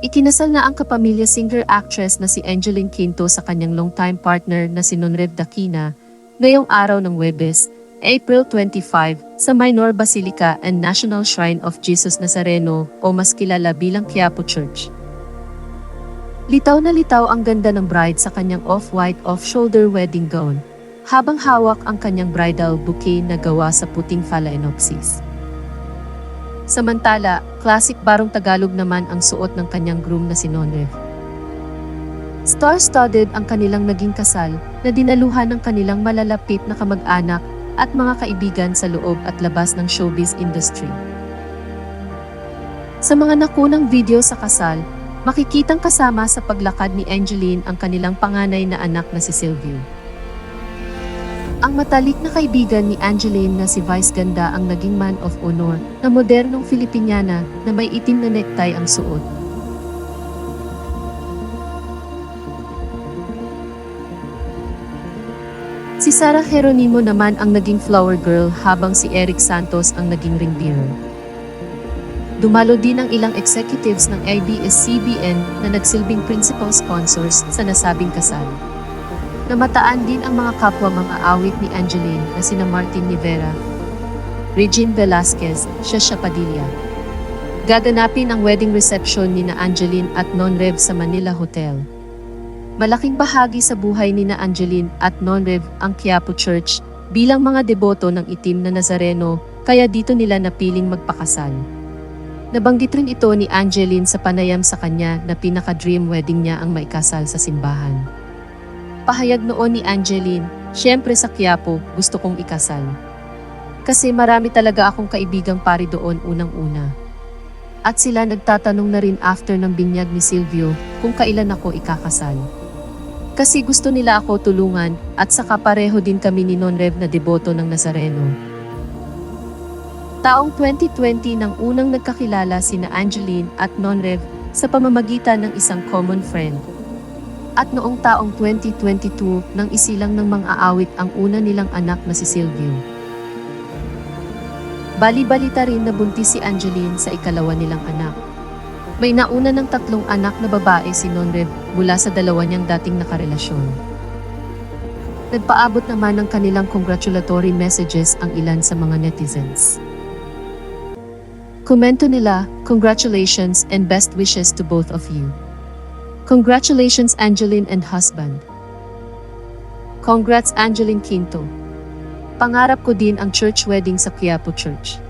Ikinasal na ang kapamilya singer-actress na si Angeline Quinto sa kanyang longtime partner na si Nonrev Dakina ngayong araw ng Webes, April 25, sa Minor Basilica and National Shrine of Jesus Nazareno o mas kilala bilang Quiapo Church. Litaw na litaw ang ganda ng bride sa kanyang off-white off-shoulder wedding gown, habang hawak ang kanyang bridal bouquet na gawa sa puting phalaenopsis. Samantala, classic barong Tagalog naman ang suot ng kanyang groom na si Nonrev. Star-studded ang kanilang naging kasal na dinaluhan ng kanilang malalapit na kamag-anak at mga kaibigan sa loob at labas ng showbiz industry. Sa mga nakunang video sa kasal, makikitang kasama sa paglakad ni Angeline ang kanilang panganay na anak na si Silvio. Ang matalik na kaibigan ni Angeline na si Vice Ganda ang naging man of honor na modernong Filipiniana na may itim na necktie ang suot. Si Sarah Geronimo naman ang naging flower girl habang si Eric Santos ang naging ring bearer. Dumalo din ang ilang executives ng ABS-CBN na nagsilbing principal sponsors sa nasabing kasal. Namataan din ang mga kapwa mga awit ni Angeline na sina Martin Rivera, Regine Velasquez, Shasha Padilla. Gaganapin ang wedding reception ni na Angeline at Nonrev sa Manila Hotel. Malaking bahagi sa buhay ni na Angeline at Nonrev ang Quiapo Church bilang mga deboto ng itim na Nazareno kaya dito nila napiling magpakasal. Nabanggit rin ito ni Angeline sa panayam sa kanya na pinaka-dream wedding niya ang maikasal sa simbahan. Pahayag noon ni Angeline, syempre sa Quiapo, gusto kong ikasal. Kasi marami talaga akong kaibigang pari doon unang-una. At sila nagtatanong na rin after ng binyag ni Silvio kung kailan ako ikakasal. Kasi gusto nila ako tulungan at saka pareho din kami ni Nonrev na deboto ng Nazareno. Taong 2020 nang unang nagkakilala sina Angeline at Nonrev sa pamamagitan ng isang common friend. At noong taong 2022 nang isilang ng mga aawit ang una nilang anak na si Silvio. Bali-balita rin na buntis si Angeline sa ikalawa nilang anak. May nauna ng tatlong anak na babae si Nonrev mula sa dalawa niyang dating nakarelasyon. Nagpaabot naman ng kanilang congratulatory messages ang ilan sa mga netizens. Komento nila, congratulations and best wishes to both of you. Congratulations Angeline and husband. Congrats Angeline Quinto. Pangarap ko din ang church wedding sa Quiapo Church.